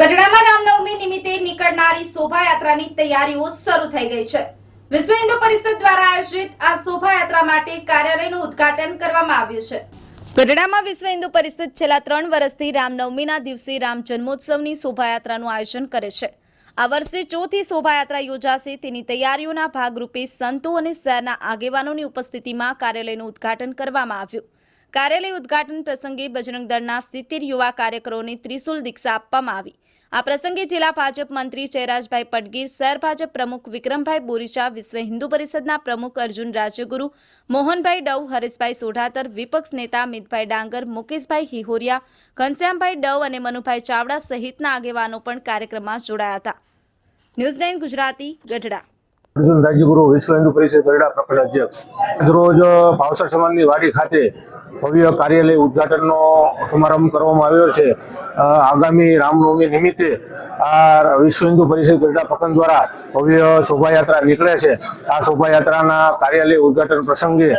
ગઢડામાં રામનવમી નિમિત્તે નીકળનારી શોભાયાત્રાની તૈયારીઓ શરૂ થઈ ગઈ છે. વિશ્વ હિન્દુ પરિષદ દ્વારા આયોજિત આ શોભાયાત્રા માટે કાર્યાલયનું ઉદ્ઘાટન કરવામાં આવ્યું છે. ગઢડામાં વિશ્વ હિન્દુ પરિષદ છેલ્લા ત્રણ વર્ષથી રામનવમીના દિવસે રામ જન્મોત્સવની શોભાયાત્રાનું આયોજન કરે છે. આ વર્ષે ચોથી શોભાયાત્રા યોજાશે. તેની તૈયારીઓના ભાગરૂપે સંતો અને શહેરના આગેવાનોની ઉપસ્થિતિમાં કાર્યાલયનું ઉદ્ઘાટન કરવામાં આવ્યું. કાર્યાલય ઉદ્ઘાટન પ્રસંગે બજરંગ દળના સિત્તેર યુવા કાર્યકરોને ત્રિશુલ દીક્ષા આપવામાં આવી. આ પ્રસંગે જિલ્લા ભાજપ મંત્રી જયરાજભાઈ પટગીર શહેર ભાજપ પ્રમુખ વિક્રમભાઈ બોરીચા, વિશ્વ હિન્દુ પરિષદના પ્રમુખ અર્જુન રાજ્યગુરુ, મોહનભાઈ ડવ, હરેશભાઈ સોઢાતર, વિપક્ષ નેતા મિતભાઈ ડાંગર, મુકેશભાઈ હિહોરિયા, ઘનશ્યામભાઈ ડવ અને મનુભાઈ ચાવડા સહિતના આગેવાનો પણ કાર્યક્રમમાં જોડાયા હતા. News nine Gujarati, Gadhada. Rajyaguru, Vishwa Hindu પરિષદ ગઢડા પ્રખંડ અધ્યક્ષ. આજરોજ ભાવસર સમાજની વાડી ખાતે ભવ્ય કાર્યાલય ઉદ્ઘાટનનો સમારંભ કરવામાં આવ્યો છે. આગામી રામનવમી નિમિત્તે આ વિશ્વ હિન્દુ પરિષદ ગઢડા પકન દ્વારા ભવ્ય શોભાયાત્રા નીકળે છે. આ શોભાયાત્રાના કાર્યાલય ઉદ્ઘાટન પ્રસંગે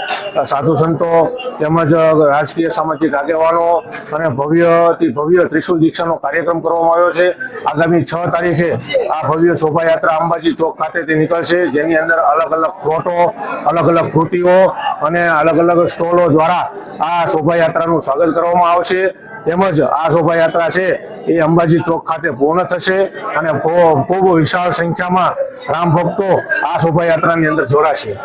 સાધુ સંતો તેમજ રાજકીય સામાજિક આગેવાનો અને ભવ્યથી ભવ્ય ત્રિશુલ દીક્ષાનો કાર્યક્રમ કરવામાં આવ્યો છે. આગામી છ તારીખે આ ભવ્ય શોભાયાત્રા અંબાજી ચોક ખાતેથી નીકળશે. જેની અંદર અલગ અલગ પ્લોટો, અલગ અલગ કૃતિઓ અને અલગ અલગ સ્ટોલો દ્વારા આ શોભાયાત્રાનું સ્વાગત કરવામાં આવશે. તેમજ આ શોભાયાત્રા છે એ અંબાજી ચોક ખાતે પૂર્ણ થશે અને ખૂબ વિશાળ સંખ્યામાં રામ ભક્તો આ શોભાયાત્રાની અંદર જોડાશે.